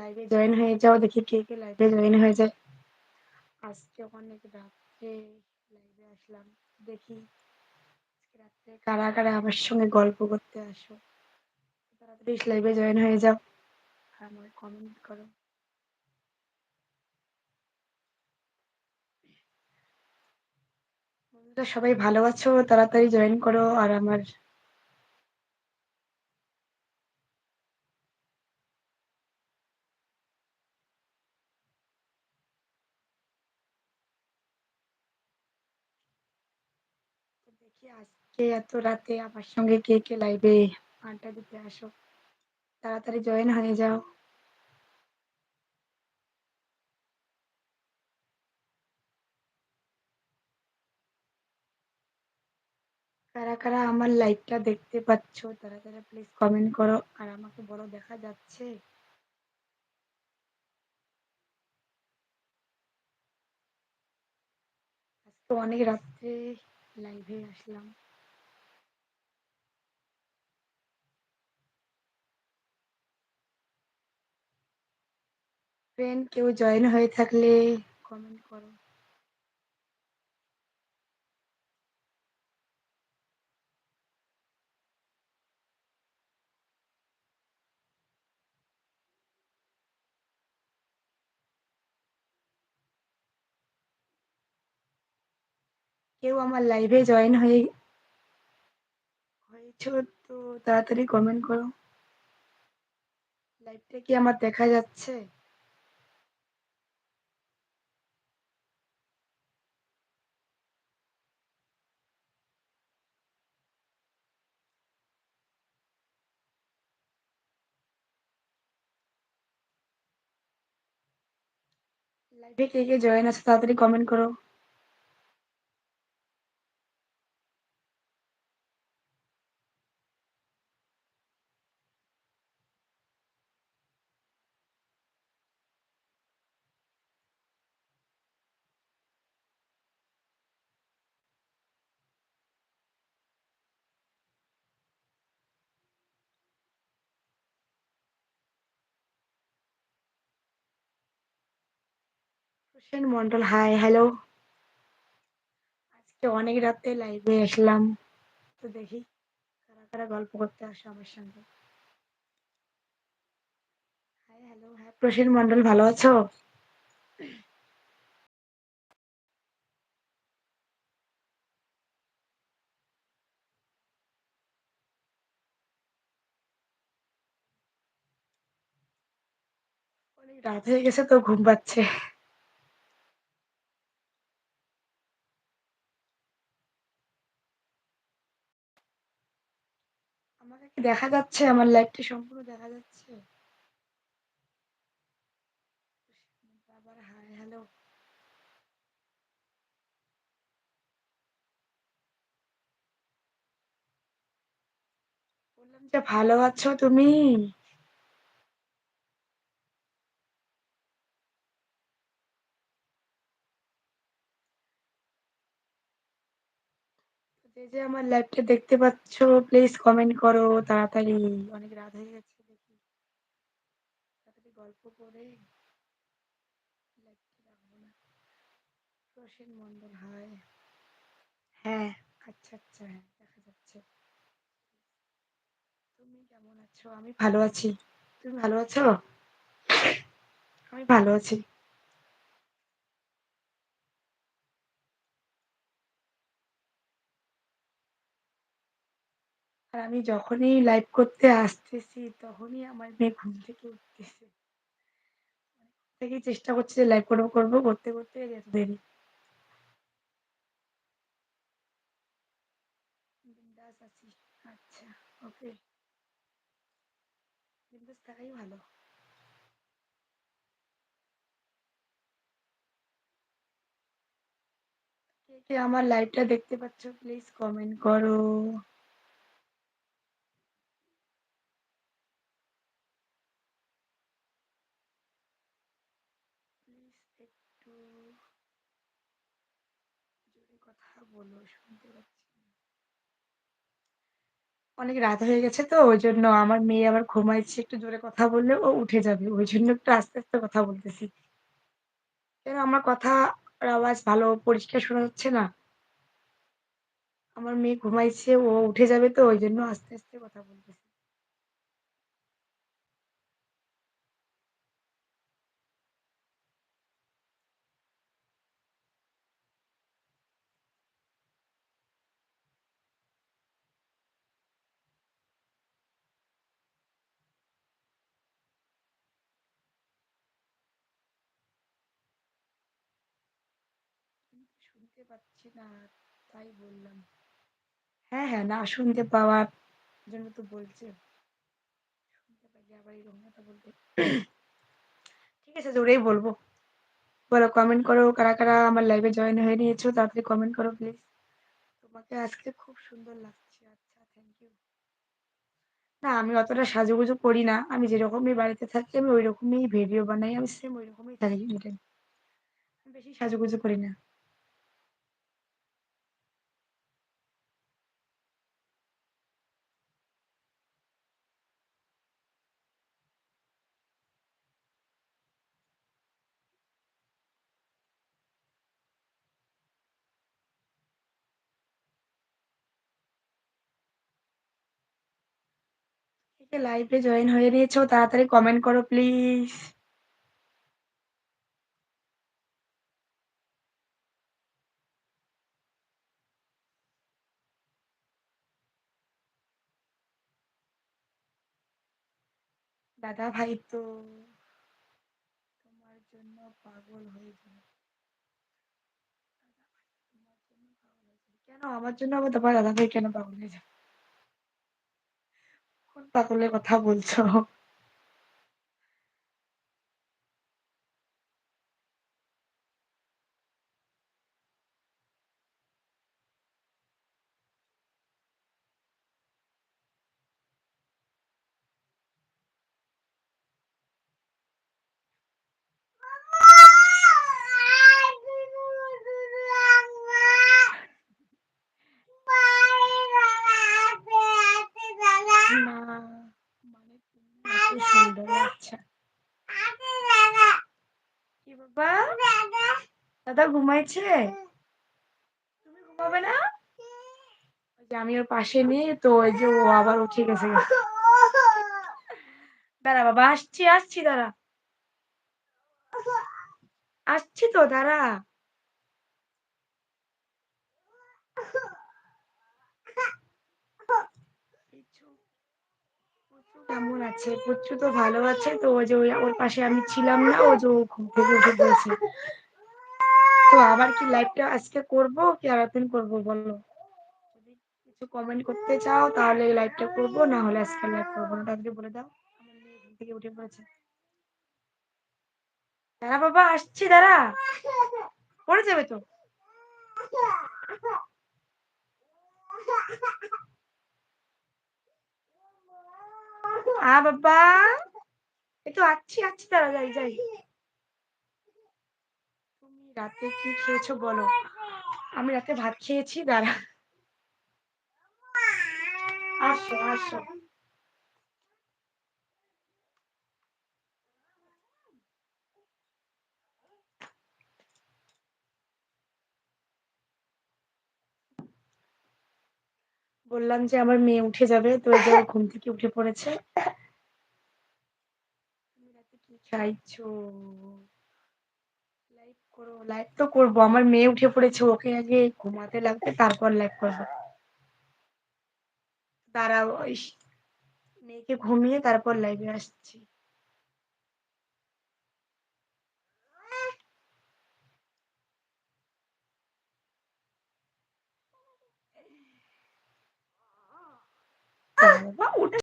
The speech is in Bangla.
লাইভে জয়েন হয়ে যাও, দেখি কে কে লাইভে জয়েন হয়ে যায়। আজকে অনেক রাত্রে লাইভে আসলাম, দেখি রাত্রে কারা কারা আমার সঙ্গে গল্প করতে আসো। তাড়াতাড়ি লাইভে জয়েন হয়ে যাও, আর আমাকে কমেন্ট করো। বন্ধুরা, সবাই ভালো আছো? তাড়াতাড়ি জয়েন করো, আর আমার দেখি আজকে এত রাতে আমার সঙ্গে কে কে লাইভে আড্ডা দিতে আসো? তাড়াতাড়ি জয়েন হয়ে যাও। কারা কারা আমার লাইভটা দেখতে পাচ্ছ তারা তারা প্লিজ কমেন্ট করো। আর আমাকে বড় দেখা যাচ্ছে। অনেক রাত্রে লাইভে আসলাম। ফ্রেন্ড কেউ জয়েন হয়ে থাকলে কমেন্ট করো। কেউ আমার লাইভে জয়েন হয়ে হয়েছো, তো তাড়াতাড়ি কমেন্ট করো। লাইভটা কি আমার দেখা যাচ্ছে? লাইভে কে কে জয়েন আছে তাড়াতাড়ি কমেন্ট করো। প্রসেন মন্ডল হাই হ্যালো আজকে অনেক রাতে লাইভে আসলাম। তো দেখি কারা কারা গল্প করতে আসো আমার সঙ্গে। হাই হ্যালো হ্যাঁ প্রসেন মন্ডল ভালো আছো? রাত হয়ে গেছে তো ঘুম পাচ্ছে আমাকে কি দেখা যাচ্ছে আমার লাইভটা সম্পূর্ণ দেখা যাচ্ছে। বললাম যে ভালো আছো তুমি? যে যে আমার লাইভটা দেখতে পাচ্ছ প্লিজ কমেন্ট করো তাড়াতাড়ি। অনেক রাত হয়ে গেছে দেখি। তাড়াতাড়ি গল্প করে। প্রসেন মন্ডল হাই হ্যাঁ। আচ্ছা আচ্ছা হ্যাঁ দেখা যাচ্ছে। তুমি কেমন আছো? আমি ভালো আছি। তুমি ভালো আছো? আমি ভালো আছি। আর আমি যখনই লাইভ করতে আসতেছি, তখনই আমার মেয়ে ঘুম থেকে উঠতেছে। থেকেই চেষ্টা করছি যে লাইভ করব করব, করতে করতে দেরি আচ্ছা ওকে বিন্দাস থাকাই ভালো। কে কে আমার লাইভটা দেখতে পাচ্ছ প্লিজ কমেন্ট করো প্লিজ একটু জোরে কথা বলো শুনতে পাচ্ছি অনেক রাত হয়ে গেছে তো ওইজন্য আমার মেয়ে আবার ঘুমাইছে। একটু জোরে কথা বললে ও উঠে যাবে। ওইজন্য একটু আস্তে, আস্তে কথা বলতেছি। কেন আমার কথার আওয়াজ ভালো পরিষ্কার শোনা যাচ্ছে না? আমার মেয়ে ঘুমাইছে, ও উঠে যাবে তো ওই জন্য আস্তে, আস্তে কথা বলতেছি। শুনতে পাচ্ছি না, তাই বললাম। হ্যাঁ, হ্যাঁ, না শুনতে পাওয়ার জন্য তো বলছি। শুনতে পাইলে আবার এরকম কথা বলবে। ঠিক আছে জোরেই বলব। বলো কমেন্ট করো কারা, কারা আমার লাইভে জয়েন হয়ে নিয়েছো তাড়াতাড়ি কমেন্ট করো প্লিজ। তোমাকে আজকে খুব সুন্দর লাগছে। আচ্ছা, থ্যাংক ইউ। না আমি অতটা সাজুগুজু করি না। আমি যেরকমই বাড়িতে থাকি আমি ওই রকমই ভিডিও বানাই। আমি সেম ঐরকমই থাকি এনিটাইম। বেশি সাজুগুজু করি না। কে, লাইভে জয়েন হয়ে নিয়েছো তাড়াতাড়ি কমেন্ট করো প্লিজ। দাদা ভাই তো তোমার জন্য পাগল হয়ে যাবে। কেন আমার জন্য আবার তোমার দাদা ভাই কেন পাগল হয়ে যাবে? পাগলের কথা বলছো? মানে তুমি? দাদা ঘুমাইছে? তুমি ঘুমাবে না? যে আমি ওর পাশে নেই তো ওই যে ও আবার উঠে গেছে। দাঁড়া বাবা আসছি, আসছি দাঁড়া। আসছি তো দাঁড়া। কেমন আছে? পুচ্চু তো ভালো আছে। তো, ওই যে ওর পাশে আমি ছিলাম না। ও যে ও ঘুম থেকে উঠে পড়েছে। তো আবার কি লাইভটা আজকে করব, কি আরেকদিন করব বলো? যদি কিছু কমেন্ট করতে চাও তাহলে লাইভটা করব, না হলে আজকে লাইভ করব না। তাড়াতাড়ি বলে দাও। ঘুম থেকে উঠে পড়েছে। দাঁড়া বাবা, আসছি, দাঁড়া। পড়ে যাবে তো। আ বাবা। তো আচ্ছি তারা দাঁড়া যাই, যাই। তুমি রাতে কি খেয়েছো বলো? আমি রাতে ভাত খেয়েছি দাঁড়া। আসো, আসো। বললাম যে আমার মেয়ে উঠে যাবে। তো যে ঘুম থেকে উঠে পড়েছে। কি খাইছো? লাইভ করো। লাইভ তো করব। আমার মেয়ে উঠে পড়েছে। ওকে আগে ঘুমাতে লাগবে, তারপর লাইভ করব দাঁড়াও মেয়েকে ঘুমিয়ে তারপর লাইভে আসছি। দাঁড়া বাবা উঠে